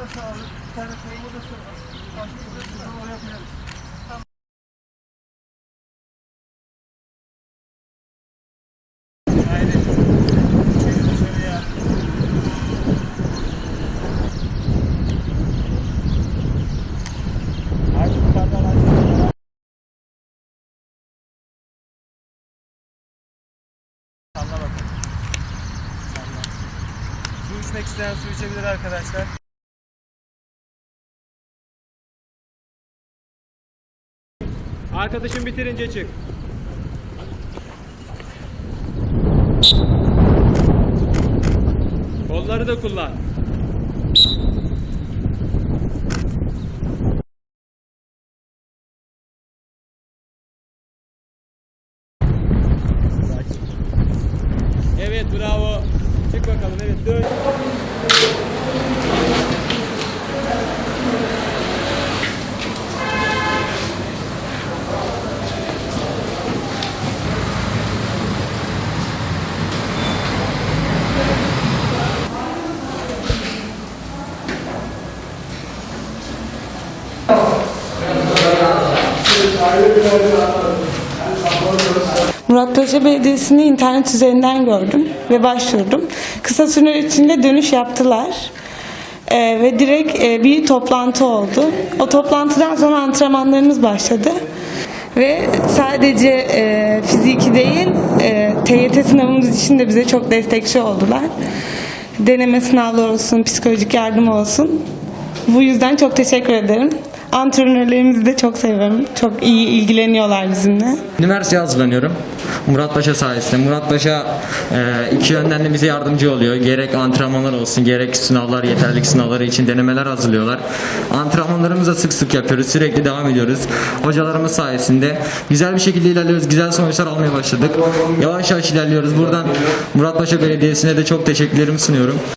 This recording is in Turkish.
da sağlık. Bir tane koyma da sağlık. Başımızı buradan şey oraya koyarız. Salla bakalım. Salla. Su içmek isteyen su içebilir arkadaşlar. Arkadaşım bitirince çık. Kolları da kullan. Evet bravo. Çık bakalım evet dön. Muratpaşa Belediyesi'ni internet üzerinden gördüm ve başvurdum. Kısa süre içinde dönüş yaptılar. Ee, ve direkt e, bir toplantı oldu. O toplantıdan sonra antrenmanlarımız başladı. Ve sadece e, fiziki değil, e, TYT sınavımız için de bize çok destekçi oldular. Deneme sınavları olsun, psikolojik yardım olsun. Bu yüzden çok teşekkür ederim. Antrenörlerimizi de çok seviyorum. Çok iyi ilgileniyorlar bizimle. Üniversiteye hazırlanıyorum. Murat Paşa sayesinde. Murat Paşa e, iki yönden de bize yardımcı oluyor. Gerek antrenmanlar olsun, gerek sınavlar, yeterlik sınavları için denemeler hazırlıyorlar. Antrenmanlarımızı da sık sık yapıyoruz. Sürekli devam ediyoruz. Hocalarımız sayesinde güzel bir şekilde ilerliyoruz. Güzel sonuçlar almaya başladık. Yavaş yavaş ilerliyoruz. Buradan Murat Paşa Belediyesi'ne de çok teşekkürlerimi sunuyorum.